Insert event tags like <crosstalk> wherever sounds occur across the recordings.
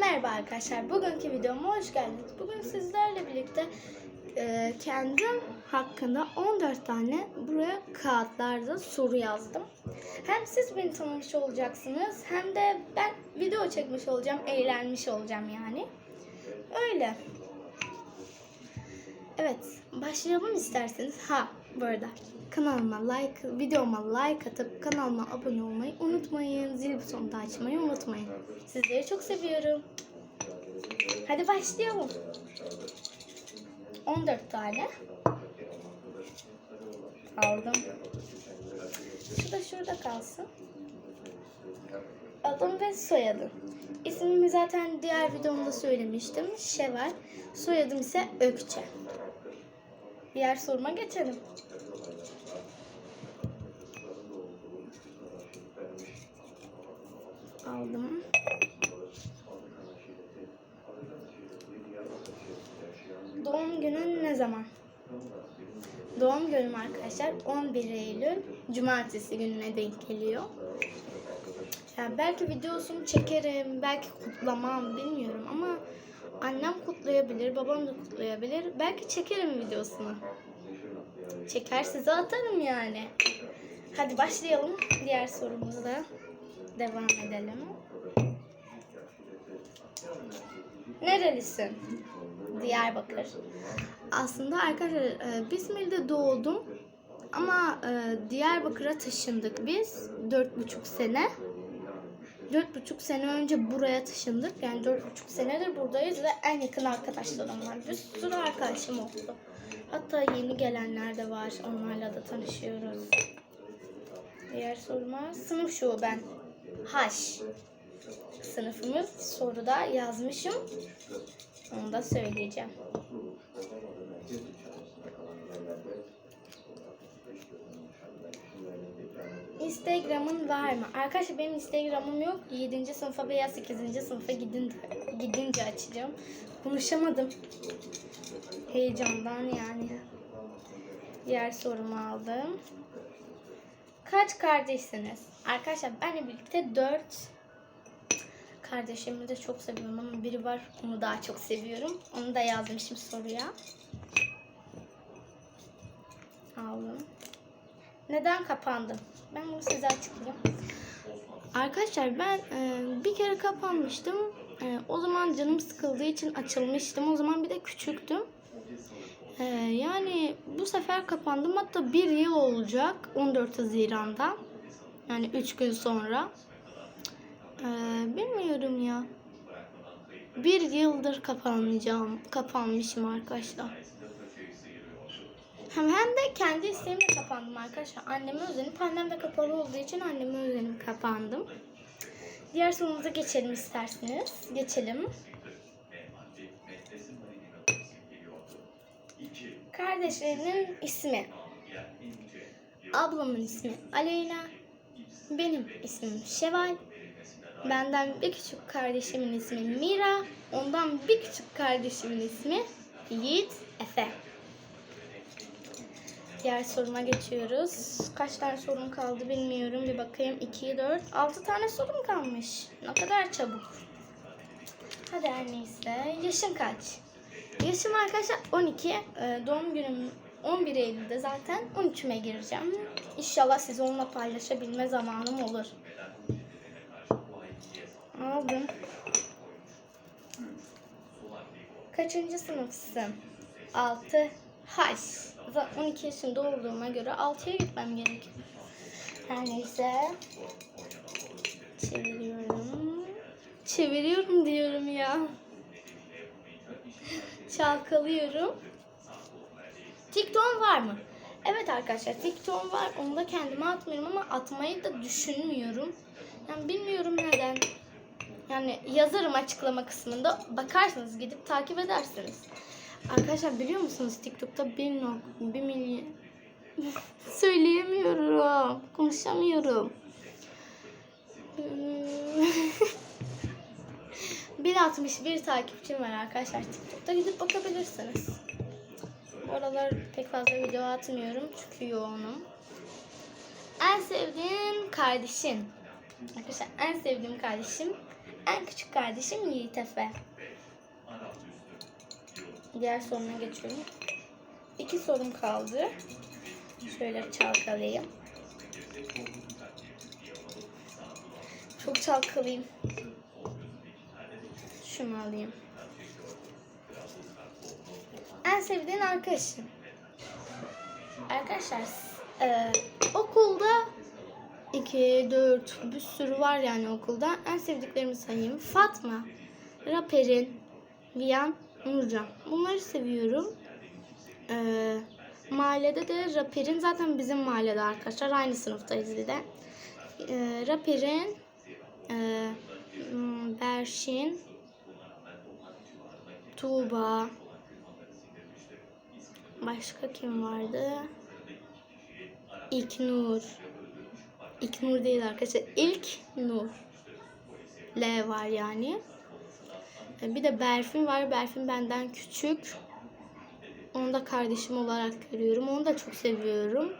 Merhaba arkadaşlar. Bugünkü videoma hoş geldiniz. Bugün sizlerle birlikte e, kendim hakkında 14 tane buraya kağıtlarda soru yazdım. Hem siz beni tanımış olacaksınız hem de ben video çekmiş olacağım, eğlenmiş olacağım yani. Öyle. Evet, başlayalım isterseniz. Ha, bu arada kanalıma like, videoma like atıp kanalıma abone olmayı unutmayın. Zil butonunu da açmayı unutmayın. Sizleri çok seviyorum. Hadi başlayalım. 14 tane. Aldım. Şu da şurada kalsın. Adım ve soyadım. İsmimi zaten diğer videomda söylemiştim. Şevval. Soyadım ise Ökçe. Diğer soruma geçelim. Aldım. Doğum günün ne zaman? Doğum günüm arkadaşlar 11 Eylül Cumartesi gününe denk geliyor. Yani belki videosunu çekerim, belki kutlamam bilmiyorum ama annem kutlayabilir, babam da kutlayabilir. Belki çekerim videosunu. Çeker size atarım yani. Hadi başlayalım. Diğer sorumuza devam edelim. Nerelisin? Diyarbakır. Aslında arkadaşlar e, İzmir'de doğdum. Ama e, Diyarbakır'a taşındık biz. Dört buçuk sene. Dört buçuk sene önce buraya taşındık. Yani dört buçuk senedir buradayız ve en yakın arkadaşlarım var. Bir sürü arkadaşım oldu. Hatta yeni gelenler de var. Onlarla da tanışıyoruz. Diğer soruma sınıf şu ben. Haş. Sınıfımı soruda yazmışım. Onu da söyleyeceğim. Instagram'ın var mı? Arkadaşlar benim Instagram'ım yok. 7. sınıfa veya 8. sınıfa gidince, gidince açacağım. Konuşamadım. Heyecandan yani. Diğer sorumu aldım. Kaç kardeşsiniz? Arkadaşlar benle birlikte 4 kardeşimi de çok seviyorum ama biri var onu daha çok seviyorum. Onu da yazmışım soruya. Aldım. Neden kapandın? Ben bunu size açıklayayım. Arkadaşlar ben e, bir kere kapanmıştım. E, o zaman canım sıkıldığı için açılmıştım. O zaman bir de küçüktüm. E, yani bu sefer kapandım. Hatta bir yıl olacak 14 Haziran'da. Yani 3 gün sonra. E, bilmiyorum ya. Bir yıldır kapanmayacağım. Kapanmışım arkadaşlar. Hem, hem de kendi isteğimle kapandım arkadaşlar. Anneme özenip annem de kapalı olduğu için anneme özenip kapandım. Diğer sorumuza geçelim isterseniz. Geçelim. Kardeşlerinin ismi. Ablamın ismi Aleyna. Benim ismim Şevval. Benden bir küçük kardeşimin ismi Mira. Ondan bir küçük kardeşimin ismi Yiğit Efe. Diğer soruma geçiyoruz. Kaç tane sorum kaldı bilmiyorum. Bir bakayım. 2, 4, 6 tane sorum kalmış. Ne kadar çabuk. Hadi her neyse. Yaşın kaç? Yaşım arkadaşlar 12. Ee, doğum günüm 11 Eylül'de zaten 13'üme gireceğim. İnşallah size onunla paylaşabilme zamanım olur. Aldım. Kaçıncı sınıfsın? 6. Haş. Zaten 12 yaşında olduğuma göre 6'ya gitmem gerekir. Her neyse. Çeviriyorum. Çeviriyorum diyorum ya. Çalkalıyorum. TikTok var mı? Evet arkadaşlar TikTok var. Onu da kendime atmıyorum ama atmayı da düşünmüyorum. Yani bilmiyorum neden. Yani yazarım açıklama kısmında. Bakarsınız gidip takip edersiniz. Arkadaşlar biliyor musunuz TikTok'ta 1, 1 milyon <laughs> söyleyemiyorum. Konuşamıyorum. <laughs> 1061 takipçim var arkadaşlar TikTok'ta gidip bakabilirsiniz. Bu aralar pek fazla video atmıyorum çünkü yoğunum. En sevdiğim kardeşim. Arkadaşlar en sevdiğim kardeşim En küçük kardeşim Yiğit Efe. Diğer soruna geçiyorum. İki sorum kaldı. Şöyle çalkalayayım. Çok çalkalayayım. Şunu alayım. En sevdiğin arkadaşım. Arkadaşlar e, okulda 2, 4 bir sürü var yani okulda. En sevdiklerimi sayayım. Fatma, Raper'in, Viyan, Nurcan. Bunları seviyorum. E, mahallede de Raper'in zaten bizim mahallede arkadaşlar. Aynı sınıftayız bir de. E, Raper'in, e, hmm, Berşin, Tuğba, Başka kim vardı? İlknur. İlknur değil arkadaşlar. İlk Nur. L var yani. E, Bir de Berfin var. Berfin benden küçük. Onu da kardeşim olarak görüyorum. Onu da çok seviyorum.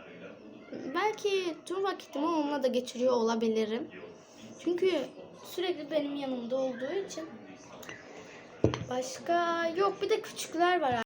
Belki tüm vakitimi onunla da geçiriyor olabilirim. Çünkü sürekli benim yanımda olduğu için. Başka yok bir de küçükler var